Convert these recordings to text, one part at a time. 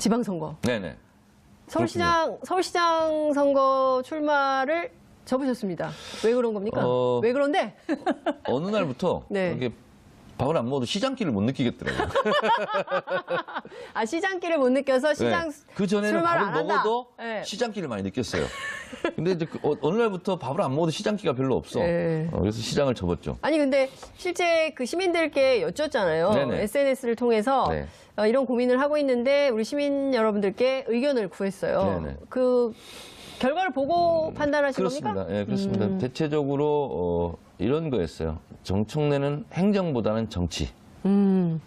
지방선거. 네네. 서울시장 서울시장 선거 출마를 접으셨습니다. 왜 그런 겁니까? 어, 왜 그런데? 어느 날부터 네. 이게 밥을 안 먹어도 시장길을 못 느끼겠더라고요. 아 시장길을 못 느껴서 시장 그 전에는 밥을. 먹어도 네. 시장길을 많이 느꼈어요. 근데 이제 그 어, 어느 날부터 밥을 안 먹어도 시장길가 별로 없어. 네. 어, 그래서 시장을 접었죠. 아니 근데 실제 그 시민들께 여쭙잖아요. 네네. SNS를 통해서 네. 어, 이런 고민을 하고 있는데 우리 시민 여러분들께 의견을 구했어요. 네네. 그 결과를 보고 판단하신 그렇습니다. 겁니까? 예, 그렇습니다. 음. 대체적으로 어, 이런 거였어요. 정청래는 행정보다는 정치다. 음,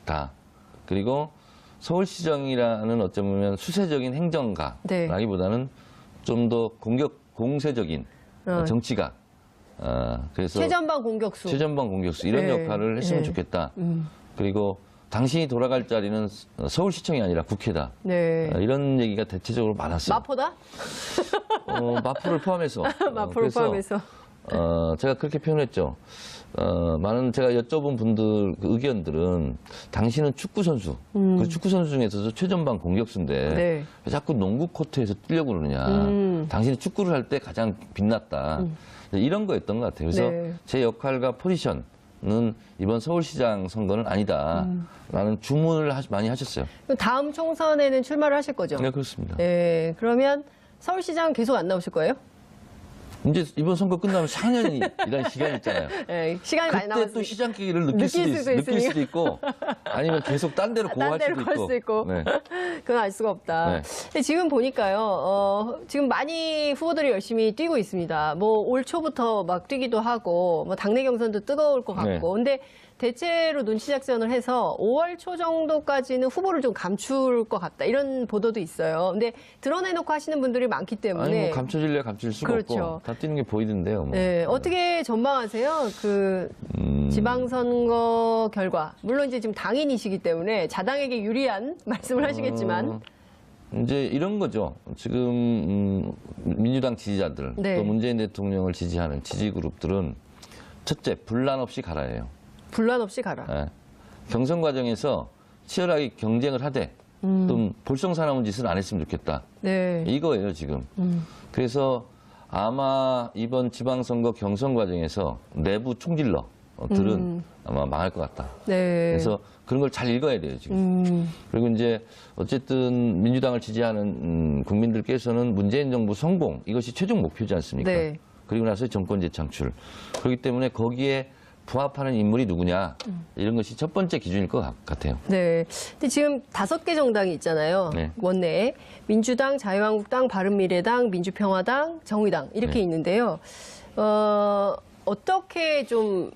그리고 서울시정이라는 어쩌면 수세적인 네. 행정가라기보다는 좀더 공격 공세적인 어. 정치가. 어, 그래서 최전방 공격수. 최전방 공격수 이런 네. 역할을 했으면 네. 좋겠다. 음, 그리고 당신이 돌아갈 자리는 서울시청이 아니라 국회다. 네. 어, 이런 얘기가 대체적으로 많았어요. 마포다? 어, 마포를 포함해서. 어, 마포를 그래서, 포함해서. 어, 제가 그렇게 표현했죠. 어, 많은 제가 여쭤본 분들 그 의견들은 당신은 축구 선수, 그 축구 선수 중에서도 최전방 공격수인데 음. 네. 왜 자꾸 농구 코트에서 뛰려고 그러냐. 음. 당신이 축구를 할 때 가장 빛났다. 이런 거였던 것 같아요. 그래서 네. 제 역할과 포지션은 이번 서울시장 선거는 아니다라는 주문을 하- 많이 하셨어요. 다음 총선에는 출마를 하실 거죠? 네, 그렇습니다. 네. 그러면 서울시장 계속 안 나오실 거예요? 이제 이번 선거 끝나면 4년이라는 시간이 있잖아요. 네. 시간이 많이 그때 또. 시장기를 느낄, 느낄 수도, 있, 수도 느낄. 수도 있고 아니면 계속 딴 데로 딴 고할 수도 갈 있고. 수도 있고. 네. 그건 알 수가 없다. 네. 근데 지금 보니까요, 어, 지금 많이 후보들이 열심히 뛰고 있습니다. 뭐 올 초부터 막 뛰기도 하고, 뭐 당내 경선도 뜨거울 것 같고. 네. 근데 대체로 눈치 작전을 해서 5월 초 정도까지는 후보를 좀 감출 것 같다. 이런 보도도 있어요. 근데 드러내놓고 하시는 분들이 많기 때문에. 아니 뭐 감춰질래 감출 수가 그렇죠. 없고 다 뛰는 게 보이던데요. 뭐. 네, 어떻게 전망하세요? 그 음, 지방선거 결과. 물론 이제 지금 당인이시기 때문에 자당에게 유리한 말씀을 하시겠지만. 어, 이제 이런 거죠. 지금 음, 민주당 지지자들 네. 또 문재인 대통령을 지지하는 지지 그룹들은 첫째 분란 없이 가라예요. 분란 없이 가라. 예. 경선 과정에서 치열하게 경쟁을 하되 음. 또 볼썽사나운 짓을 안 했으면 좋겠다. 네. 이거예요 지금. 음. 그래서 아마 이번 지방선거 경선 과정에서 내부 총질러 들은 음. 아마 망할 것 같다. 네. 그래서 그런 걸 잘 읽어야 돼요 지금. 음, 그리고 이제 어쨌든 민주당을 지지하는 음, 국민들께서는 문재인 정부 성공 이것이 최종 목표지 않습니까? 네. 그리고 나서 정권 재창출. 그렇기 때문에 거기에 부합하는 인물이 누구냐 음. 이런 것이 첫 번째 기준일 것 같- 같아요. 네. 근데 지금 다섯 개 정당이 있잖아요. 네. 원내에 민주당, 자유한국당, 바른미래당, 민주평화당, 정의당 이렇게 네. 있는데요. 어, 어떻게 좀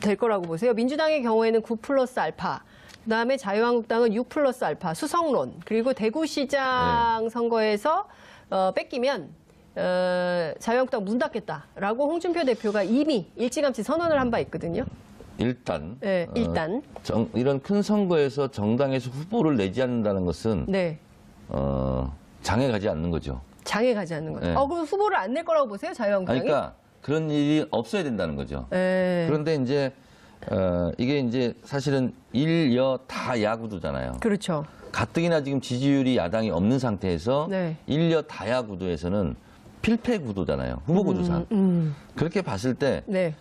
될 거라고 보세요? 민주당의 경우에는 9 플러스 알파. 그다음에 자유한국당은 6 플러스 알파 수성론 그리고 대구시장 네. 선거에서 어, 뺏기면 어, 자유한국당 문 닫겠다라고 홍준표 대표가 이미 일찌감치 선언을 한 바 있거든요. 일단, 네, 어, 일단 정- 이런 큰 선거에서 정당에서 후보를 내지 않는다는 것은 네. 어, 장애 가지 않는 거죠. 장에 가지 않는 거죠. 네. 어, 그럼 후보를 안 낼 거라고 보세요, 자유한국당이? 그러니까 그런 일이 없어야 된다는 거죠. 네. 그런데 이제 어, 이게 이제 사실은 일여 다 야구도잖아요. 그렇죠. 가뜩이나 지금 지지율이 야당이 없는 상태에서 네. 일여 다 야 구도에서는 필패 구도잖아요. 후보 구도상. 음, 그렇게 봤을 때 네.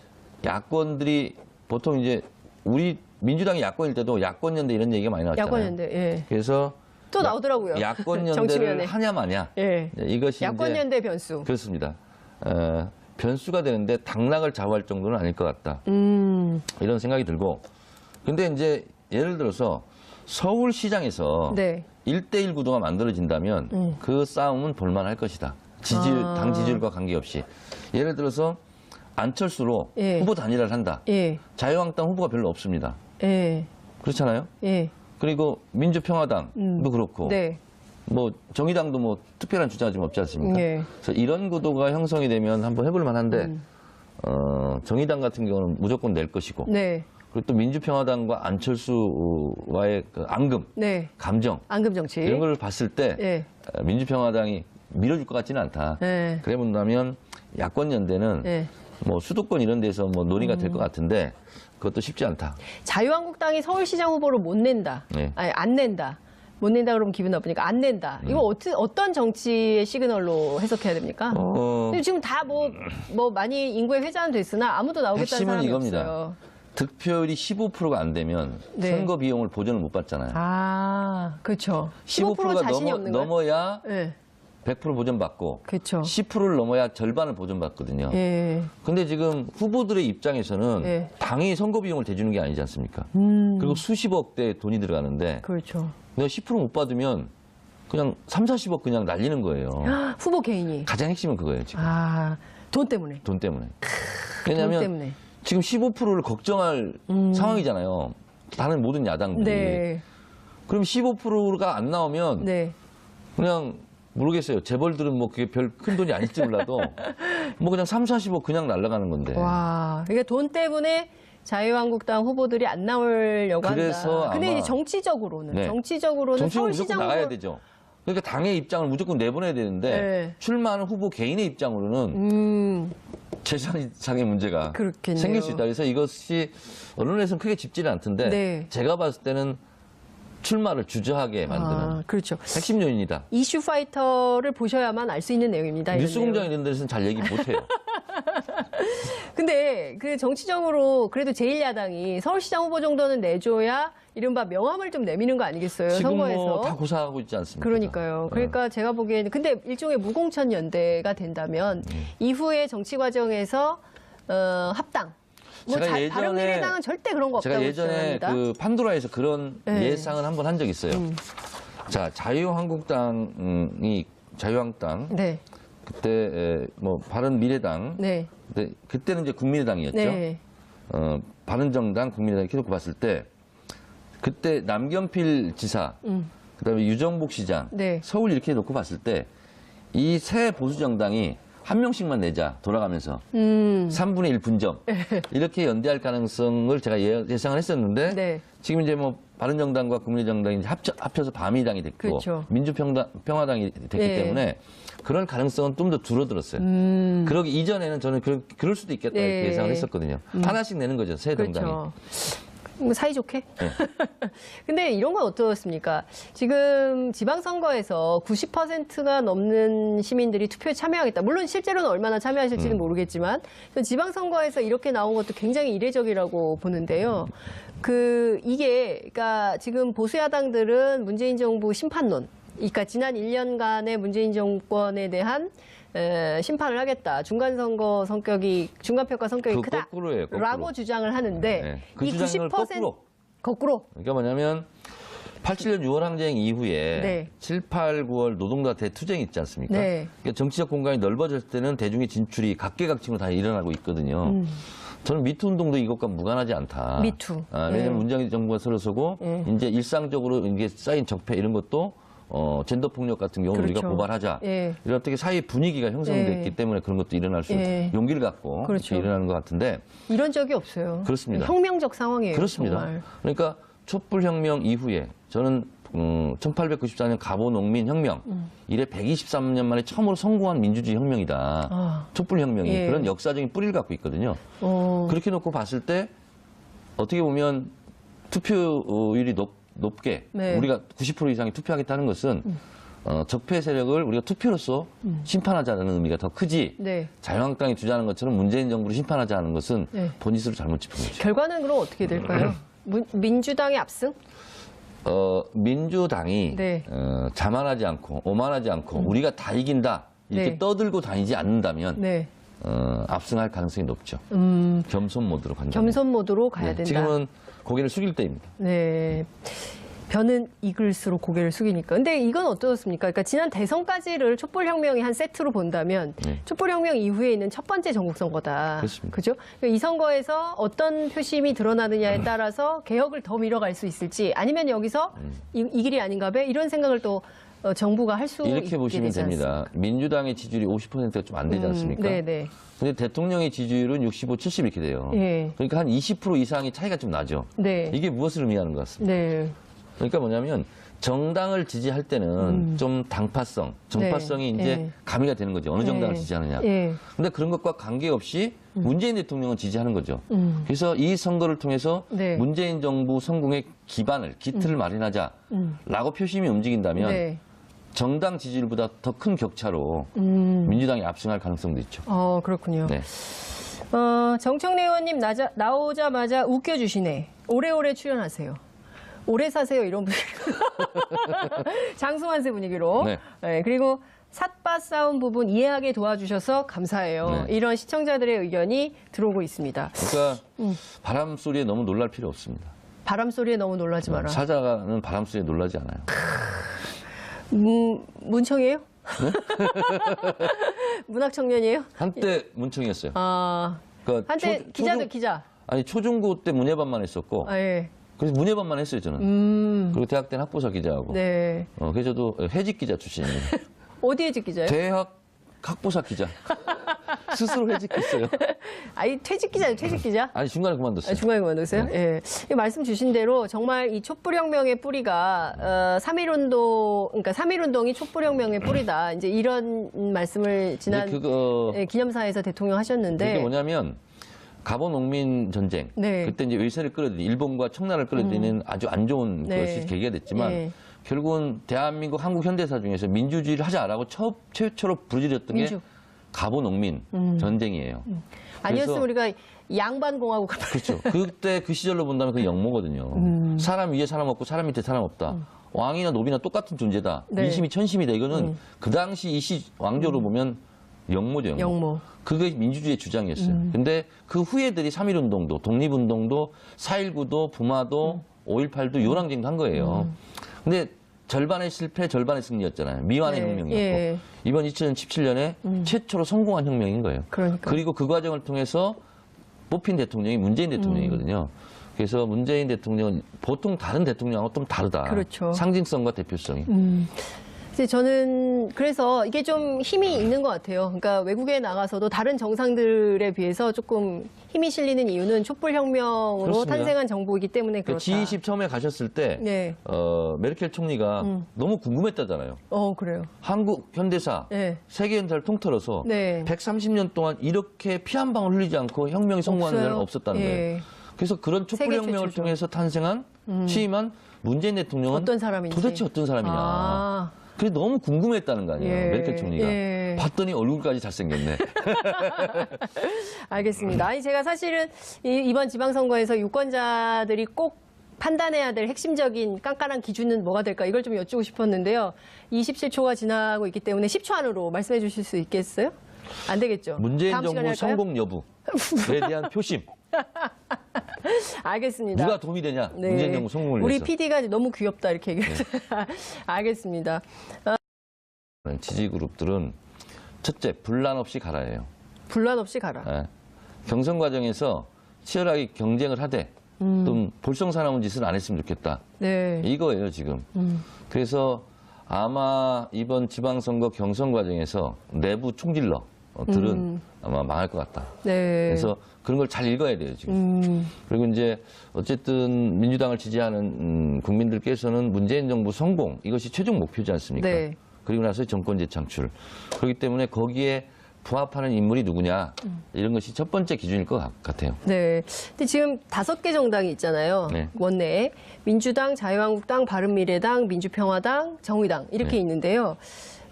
야권들이 보통 이제 우리 민주당이 야권일 때도 야권 연대 이런 얘기가 많이 나왔잖아요. 야권연대, 예. 그래서 또 나오더라고요. 야권 연대를 정치면에. 하냐 마냐. 예. 네, 이것이 이제 야권연대 변수. 그렇습니다. 어, 변수가 되는데 당락을 좌우할 정도는 아닐 것 같다. 음, 이런 생각이 들고. 근데 이제 예를 들어서 서울시장에서 네. 일 1대1 구도가 만들어진다면 음. 그 싸움은 볼만할 것이다. 지지율, 아. 당 지지율과 관계없이. 예를 들어서 안철수로 예. 후보 단일화를 한다. 예, 자유한국당 후보가 별로 없습니다. 예, 그렇잖아요? 예. 그리고 민주평화당도 음. 그렇고 네. 뭐 정의당도 뭐 특별한 주장이 좀 없지 않습니까? 예. 그래서 이런 구도가 형성이 되면 한번 해볼 만한데 음. 어, 정의당 같은 경우는 무조건 낼 것이고 네. 그리고 또 민주평화당과 안철수와의 그 앙금, 네. 감정 앙금 정치. 이런 걸 봤을 때 예. 어, 민주평화당이 밀어줄 것 같지는 않다. 예. 그래 본다면 야권 연대는 예. 뭐 수도권 이런 데서 뭐 논의가 될 음. 것 같은데 그것도 쉽지 않다. 자유한국당이 서울시장 후보를 못 낸다. 네. 아니, 안 낸다. 못 낸다 그러면 기분 나쁘니까 안 낸다. 이거 어트, 어떤 정치의 시그널로 해석해야 됩니까? 네. 어, 근데 지금 다 뭐 뭐 많이 인구의 회자는 됐으나 아무도 나오겠다는 핵심은 사람이 이겁니다. 없어요. 득표율이 15%가 안 되면 네. 선거 비용을 보전을 못 받잖아요. 아, 그렇죠. 15% 15%가 자신이 넘어, 없는 거예요? 넘어야 네, 100% 보전받고 그렇죠. 10%를 넘어야 절반을 보전받거든요. 예. 근데 지금 후보들의 입장에서는 예. 당이 선거 비용을 대주는 게 아니지 않습니까? 음, 그리고 수십억 대 돈이 들어가는데 그렇죠. 내가 10%못 받으면 그냥 3, 40억 그냥 날리는 거예요. 후보 개인이. 가장 핵심은 그거예요, 지금. 아, 돈 때문에. 돈 때문에. 돈 왜냐하면 때문에. 지금 15%를 걱정할 상황이잖아요. 다른 모든 야당들이. 음. 네, 그럼 15%가 안 나오면 네. 그냥 모르겠어요. 재벌들은 뭐 그게 별 큰 돈이 아닐지 몰라도 뭐 그냥 3, 40억 그냥 날아가는 건데. 와, 그러니까 돈 때문에 자유한국당 후보들이 안 나오려고 그래서 한다. 근데 아마- 이제 정치적으로는 네. 정치적으로는 정치적으로 서울시장 나가야 후보 되죠. 그러니까 당의 입장을 무조건 내보내야 되는데 네. 출마하는 후보 개인의 입장으로는 음, 재산상의 문제가 그렇겠네요. 생길 수 있다. 그래서 이것이 언론에서는 크게 짚지는 않던데 네. 제가 봤을 때는 출마를 주저하게 만드는 아, 그렇죠. 핵심 요인이다. 이슈 파이터를 보셔야만 알 수 있는 내용입니다. 뉴스공장. 이런 데서는 잘 얘기 못해요. 근데 그 정치적으로 그래도 제1야당이 서울시장 후보 정도는 내줘야 이른바 명함을 좀 내미는 거 아니겠어요? 지금 선거에서. 뭐 다 고사하고 있지 않습니까? 그러니까요. 그러니까 제가 보기에는 근데 일종의 무공천 연대가 된다면 음. 이후에 정치 과정에서 어, 합당. 뭐 제가 자, 예전에- 바른미래당은 절대 그런 거 제가 없다고 예전에 주장합니다. 그 판도라에서 그런 네. 음. 예상을 한 번 한 적이 있어요. 자, 자유한국당이 자유한국당 네, 그때 에, 뭐 바른미래당 네, 그때, 그때는 이제 국민의당이었죠. 네, 어, 바른정당 국민의당 이렇게 놓고 봤을 때 그때 남경필 지사 음. 그다음에 유정복 시장 네. 서울 이렇게 놓고 봤을 때 이 새 보수 정당이 한 명씩만 내자 돌아가면서 음, 3분의 1 분점 이렇게 연대할 가능성을 제가 예- 예상을 했었는데 네. 지금 이제 뭐 바른정당과 국민의정당이 합쳐, 합쳐서 바미당이 됐고 그렇죠. 민주평화당이 됐기 네. 때문에 그럴 가능성은 좀 더 줄어들었어요. 음, 그러기 이전에는 저는 그, 그럴 수도 있겠다 이렇게 네. 예상을 했었거든요. 하나씩 내는 거죠 새 정당이. 그렇죠. 뭐 사이좋게? 네. 근데 이런 건 어떻습니까? 지금 지방선거에서 90%가 넘는 시민들이 투표에 참여하겠다. 물론 실제로는 얼마나 참여하실지는 음. 모르겠지만 지방선거에서 이렇게 나온 것도 굉장히 이례적이라고 보는데요. 그 이게 그러니까 지금 보수 야당들은 문재인 정부 심판론 그러니까 지난 1년간의 문재인 정권에 대한 에, 심판을 하겠다. 중간 선거 성격이 중간 평가 성격이 그 크다. 거꾸로예요, 거꾸로. 라고 주장을 하는데 네. 그 이 주장을 90% 거꾸로. 거꾸로 그러니까 뭐냐면 87년 6월 항쟁 이후에 네. 7, 8, 9월 노동자 대 투쟁이 있지 않습니까? 네. 그러니까 정치적 공간이 넓어졌을 때는 대중의 진출이 각계각층으로 다 일어나고 있거든요. 저는 미투 운동도 이것과 무관하지 않다. 음. 미투. 아, 왜냐하면 네. 문재인 정부가 서로 서고 네. 이제 일상적으로 이게 쌓인 적폐 이런 것도 어, 젠더 폭력 같은 경우는 우리가 그렇죠. 고발하자. 예. 이런 어떻게 사회 분위기가 형성됐기 예. 때문에 그런 것도 일어날 수 예. 용기를 갖고 그렇죠. 일어나는 것 같은데 이런 적이 없어요. 그렇습니다. 혁명적 상황이에요. 그렇습니다. 정말. 그러니까 촛불 혁명 이후에 저는 음, 1894년 가보 농민 혁명 이래 123년 만에 처음으로 성공한 민주주의 혁명이다. 아. 촛불 혁명이 예. 그런 역사적인 뿌리를 갖고 있거든요. 어, 그렇게 놓고 봤을 때 어떻게 보면 투표율이 높, 게 네. 음. 우리가 90% 이상이 투표하겠다는 것은 어, 적폐 세력을 우리가 투표로서 심판하자는 의미가 더 크지 네. 자유한국당이 주장하는 것처럼 문재인 정부를 심판하자는 것은 네. 본질을 잘못 짚은 거죠. 결과는 그럼 어떻게 될까요? 문- 민주당의 압승? 어, 민주당이 네. 어, 자만하지 않고 오만하지 않고 우리가 다 이긴다 이렇게 네. 떠들고 다니지 않는다면 네. 어, 압승할 가능성이 높죠. 음, 겸손 모드로 간다. 겸손 모드로 가야 된다. 지금은 고개를 숙일 때입니다. 네. 변은 익을수록 고개를 숙이니까. 근데 이건 어떻습니까? 그러니까 지난 대선까지를 촛불혁명이 한 세트로 본다면 네. 촛불혁명 이후에 있는 첫 번째 전국선거다. 그렇습니다. 그죠? 그러니까 이 선거에서 어떤 표심이 드러나느냐에 따라서 개혁을 더 밀어갈 수 있을지 아니면 여기서 이, 이 길이 아닌가 봐 이런 생각을 또 어, 정부가 할 수 있게 이렇게 보시면 되지 됩니다. 민주당의 지지율이 50%가 좀 안 되지 않습니까? 음, 네, 네. 근데 대통령의 지지율은 65, 70 이렇게 돼요. 예. 그러니까 한 20% 이상의 차이가 좀 나죠. 네. 이게 무엇을 의미하는 것 같습니다. 네. 그러니까 뭐냐면 정당을 지지할 때는 좀 당파성, 정파성이 음. 네. 이제 네. 가미가 되는 거죠. 어느 정당을 네. 지지하느냐. 예. 근데 그런 것과 관계없이 문재인 대통령은 지지하는 거죠. 음. 그래서 이 선거를 통해서 네. 문재인 정부 성공의 기반을, 기틀을 마련하자라고 표심이 움직인다면 네. 정당 지지율보다 더 큰 격차로 음. 민주당이 압승할 가능성도 있죠. 어, 그렇군요. 네. 어, 정청래 의원님 나자, 나오자마자 웃겨주시네. 오래오래 출연하세요. 오래 사세요 이런 분위기. 장수만세 분위기로. 네. 그리고 삿바 싸움 부분 이해하게 도와주셔서 감사해요. 네. 이런 시청자들의 의견이 들어오고 있습니다. 그러니까 음. 바람 소리에 너무 놀랄 필요 없습니다. 바람 소리에 너무 놀라지 마라. 사자가는 바람 소리에 놀라지 않아요. 문, 문청이에요? 네? 문학 청년이에요? 한때 문청이었어요. 아, 그러니까 한때 초- 기자들 초중- 기자. 아니 초중고 때 문예반만 했었고 아, 예. 그래서 문예반만 했어요 저는. 음, 그리고 대학 때는 학보사 기자하고. 네. 어, 그래서 저도 회직 기자 출신입니다. 어디에 직 기자예요? 대학 학보사 기자. 스스로 회직했어요. 아니, 퇴직 기자예요, 퇴직 기자? 아니 중간에 아, 그만뒀어요. 중간에 그만두세요? 네. 예. 이 말씀 주신 대로 정말 이 촛불혁명의 뿌리가, 어, 3.1운동, 그러니까 3.1운동이 촛불혁명의 뿌리다. 이제 이런 말씀을 지난 근데 그거 예, 기념사에서 대통령 하셨는데. 그게 뭐냐면 가보 농민 전쟁. 네. 음. 그때 이제 외세를 끌어들이 일본과 청나라를 끌어들이는 아주 안 좋은 네. 것이 계기가 됐지만 네. 결국은 대한민국 한국 현대사 중에서 민주주의를 하자라고 처, 최초로 부르짖었던 민주. 음. 게 가보 농민 전쟁이에요. 아니었으면 그래서- 우리가 양반 공화국 그렇죠. 그때 그 시절로 본다면 그 영모거든요. 음. 사람 위에 사람 없고 사람 밑에 사람 없다. 왕이나 노비나 똑같은 존재다. 네. 음. 민심이 천심이다. 이거는 그 당시 이시 왕조로 보면 영모죠. 영모. 영모. 음. 그게 민주주의의 주장이었어요. 근데 그 후예들이 3.1운동도, 독립운동도, 4.19도, 부마도, 음. 5.18도, 요랑쟁도 한 거예요. 근데 절반의 실패, 절반의 승리였잖아요. 미완의 네, 혁명이었고. 예. 음. 이번 2017년에 최초로 성공한 혁명인 거예요. 그러니까. 그리고 그 과정을 통해서 뽑힌 대통령이 문재인 대통령이거든요. 음. 그래서 문재인 대통령은 보통 다른 대통령하고 좀 다르다. 그렇죠. 상징성과 대표성이. 이제 저는 그래서 이게 좀 힘이 있는 것 같아요. 그러니까 외국에 나가서도 다른 정상들에 비해서 조금 힘이 실리는 이유는 촛불혁명으로 그렇습니다. 탄생한 정부이기 때문에 그 그렇다. G20 처음에 가셨을 때 네. 어, 메르켈 총리가 음. 너무 궁금했다잖아요. 어 그래요. 한국 현대사 네. 세계 현대사를 통틀어서 네. 130년 동안 이렇게 피 한 방울 흘리지 않고 혁명이 없어요. 데는 없었다는 예. 거예요. 그래서 그런 촛불 세계 혁명을 최초죠. 음. 통해서 탄생한 취임한 문재인 대통령은 어떤 사람인지. 도대체 어떤 사람이냐. 아, 그게 너무 궁금했다는 거 아니에요. 예, 메르켈 총리가. 예. 봤더니 얼굴까지 잘생겼네. 알겠습니다. 아니 제가 사실은 이- 이번 지방선거에서 유권자들이 꼭 판단해야 될 핵심적인 깐깐한 기준은 뭐가 될까 이걸 좀 여쭈고 싶었는데요. 27초가 지나고 있기 때문에 10초 안으로 말씀해 주실 수 있겠어요? 안 되겠죠. 문재인 정부 할까요? 성공 여부에 대한 표심. 알겠습니다. 누가 도움이 되냐? 네. 문재인 정부 성공을 우리 위해서. 네. PD가 너무 귀엽다 이렇게 얘기해서 알겠습니다. 지지 그룹들은 첫째 분란 없이 가라 해요. 분란 없이 가라. 예. 경선 과정에서 치열하게 경쟁을 하되 음. 좀 볼썽사나운 짓은 안 했으면 좋겠다. 네. 이거예요 지금. 음. 그래서 아마 이번 지방선거 경선 과정에서 내부 총질러 들은 음. 아마 망할 것 같다. 네. 그래서 그런 걸 잘 읽어야 돼요 지금. 음, 그리고 이제 어쨌든 민주당을 지지하는 음, 국민들께서는 문재인 정부 성공 이것이 최종 목표지 않습니까? 네. 그리고 나서 정권 재창출. 그렇기 때문에 거기에 부합하는 인물이 누구냐 이런 것이 첫 번째 기준일 것 같- 같아요. 네. 근데 지금 다섯 개 정당이 있잖아요. 네. 원내에 민주당, 자유한국당, 바른미래당, 민주평화당, 정의당 이렇게 네. 있는데요.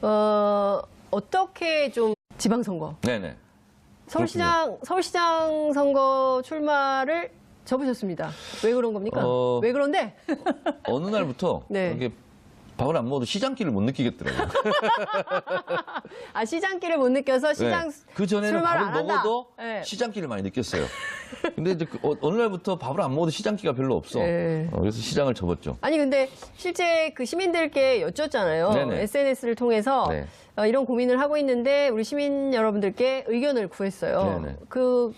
어, 어떻게 좀 지방선거 네네. 서울시장 서울시장 선거 출마를 접으셨습니다. 왜 그런 겁니까? 어. 왜 그런데? 어느 날부터 네. 이렇게 밥을 안 먹어도 시장길을 못 느끼겠더라고요. 아 시장길을 못 느껴서 시장 네. 그 전에는 밥을. 먹어도 네. 시장길을 많이 느꼈어요. 근데 이제 그 어, 어느 날부터 밥을 안 먹어도 시장기가 별로 없어. 네. 어, 그래서 시장을 접었죠. 아니 근데 실제 그 시민들께 여쭙잖아요. 네네. SNS를 통해서 네. 어, 이런 고민을 하고 있는데 우리 시민 여러분들께 의견을 구했어요. 네네. 그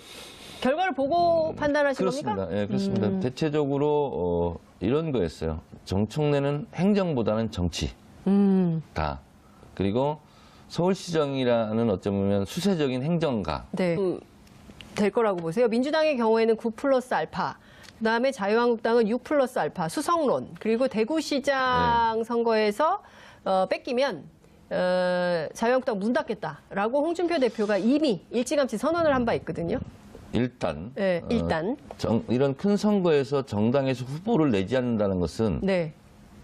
결과를 보고 판단하신 그렇습니다. 겁니까? 예, 그렇습니다. 음. 대체적으로 어, 이런 거였어요. 정청래는 행정보다는 정치다. 음, 그리고 서울시정이라는 어쩌면 수세적인 행정가. 네. 음, 될 거라고 보세요. 민주당의 경우에는 9 플러스 알파. 그다음에 자유한국당은 6 플러스 알파 수성론 그리고 대구시장 선거에서 어, 뺏기면 어, 자유한국당 문 닫겠다라고 홍준표 대표가 이미 일찌감치 선언을 한 바 있거든요. 일단 네, 어, 일단 정- 이런 큰 선거에서 정당에서 후보를 내지 않는다는 것은 네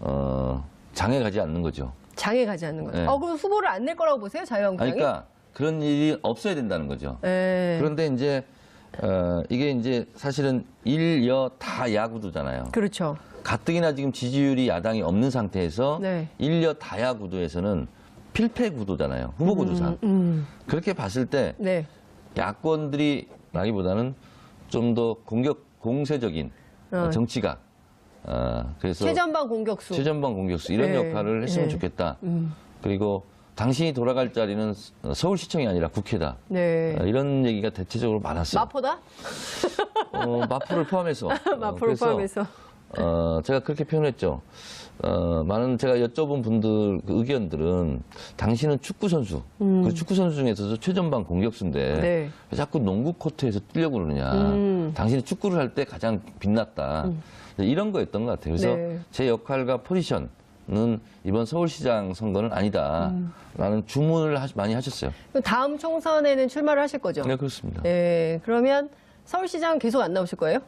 어, 장에 가지 않는 거죠. 장에 가지 않는 거죠. 네. 어 그럼 후보를 안 낼 거라고 보세요 아니, 자유한국당이? 그러니까 그런 일이 없어야 된다는 거죠. 네. 그런데 이제 어, 이게 이제 사실은 일여 다 야구도잖아요. 그렇죠. 가뜩이나 지금 지지율이 야당이 없는 상태에서 네. 일여 다 야 구도에서는 필패 구도잖아요. 후보 구도상. 음, 그렇게 봤을 때 네. 야권들이 나기보다는 좀 더 공격 공세적인 어. 정치가 어, 그래서 최전방 공격수. 최전방 공격수 이런 네. 역할을 했으면 네. 좋겠다. 음, 그리고 당신이 돌아갈 자리는 서울시청이 아니라 국회다. 네. 어, 이런 얘기가 대체적으로 많았어요. 마포다? 어, 마포를 포함해서. 어, 마포를 그래서, 포함해서. 어, 제가 그렇게 표현했죠. 어, 많은 제가 여쭤본 분들 그 의견들은 당신은 축구 선수, 그 축구 선수 중에서도 최전방 공격수인데 음. 네. 왜 자꾸 농구 코트에서 뛰려고 그러냐. 음. 당신이 축구를 할 때 가장 빛났다. 이런 거였던 것 같아요. 그래서 네. 제 역할과 포지션은 이번 서울시장 선거는 아니다. 음. 라는 주문을 하- 많이 하셨어요. 다음 총선에는 출마를 하실 거죠? 네, 그렇습니다. 네. 그러면 서울시장 계속 안 나오실 거예요?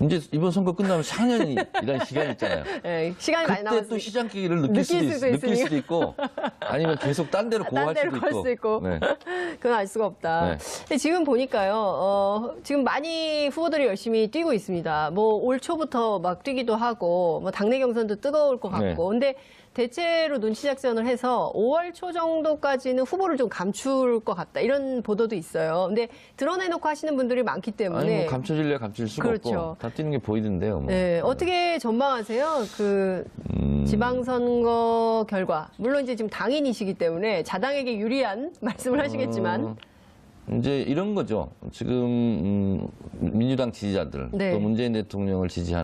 이제 이번 선거 끝나면 4년이 이런 시간이 있잖아요. 네. 시간이 많이 그때 또. 시장 계기를 느낄, 느낄 수도, 수도 있, 느낄. 수도 있고 아니면 계속 딴 데로 딴 고할 데로 수도 갈 있고. 수 있고. 네. 그건 알 수가 없다. 네. 근데 지금 보니까요, 어, 지금 많이 후보들이 열심히 뛰고 있습니다. 뭐 올 초부터 막 뛰기도 하고, 뭐 당내 경선도 뜨거울 것 같고. 네. 근데 대체로 눈치 작전을 해서 5월 초 정도까지는 후보를 좀 감출 것 같다. 이런 보도도 있어요. 근데 드러내놓고 하시는 분들이 많기 때문에. 아니 뭐 감춰질래 감출 수가 그렇죠. 없고 다 뛰는 게 보이던데요. 뭐. 네, 어떻게 전망하세요? 그 음, 지방선거 결과 물론 이제 지금 당인이시기 때문에 자당에게 유리한 말씀을 하시겠지만 어, 이제 이런 거죠. 지금 음, 민주당 지지자들 네. 또 문재인 대통령을 지지하는